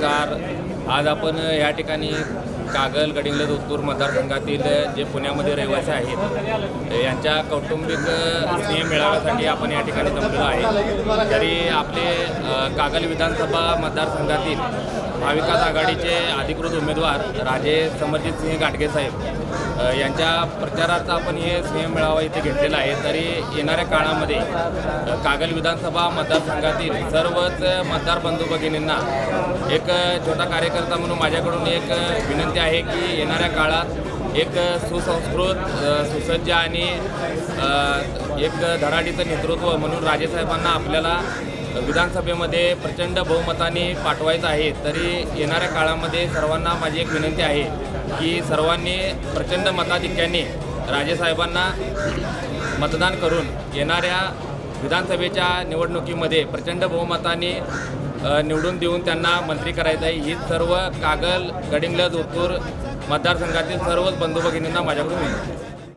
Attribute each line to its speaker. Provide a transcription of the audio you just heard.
Speaker 1: नमस्कार. आज आपण या ठिकाणी कागल गडिंग्लज उत्तूर मतदारसंघातील जे पुण्यामध्ये रहिवासी आहेत यांच्या कौटुंबिक स्नेह मिळाव्यासाठी आपण या ठिकाणी जमलेलो आहे. तरी आपले कागल विधानसभा मतदारसंघातील महाविकास आघाडीचे अधिकृत उमेदवार राजे समरजित सिंह गाडगे साहेब यांच्या प्रचाराचा आपण हे सिंह मेळावा इथे घेतलेला आहे. तरी येणाऱ्या काळामध्ये कागल विधानसभा मतदारसंघातील सर्वच मतदार बंधू भगिनींना एक छोटा कार्यकर्ता म्हणून माझ्याकडून एक विनंती आहे की येणाऱ्या काळात एक सुसंस्कृत सुसज्ज आणि एक धडाडीचं नेतृत्व म्हणून राजेसाहेबांना आपल्याला विधानसभेमध्ये प्रचंड बहुमताने पाठवायचं आहे तरी येणाऱ्या काळामध्ये सर्वांना माझी एक विनंती आहे की सर्वांनी प्रचंड मताधिक्याने राजेसाहेबांना मतदान करून येणाऱ्या विधानसभेच्या निवडणुकीमध्ये प्रचंड बहुमताने निवडून देऊन त्यांना मंत्री करायचं आहे. ही सर्व कागल गडिंगलज उत्तूर मतदारसंघातील सर्वच बंधू भगिनींना माझ्याकडून विनंती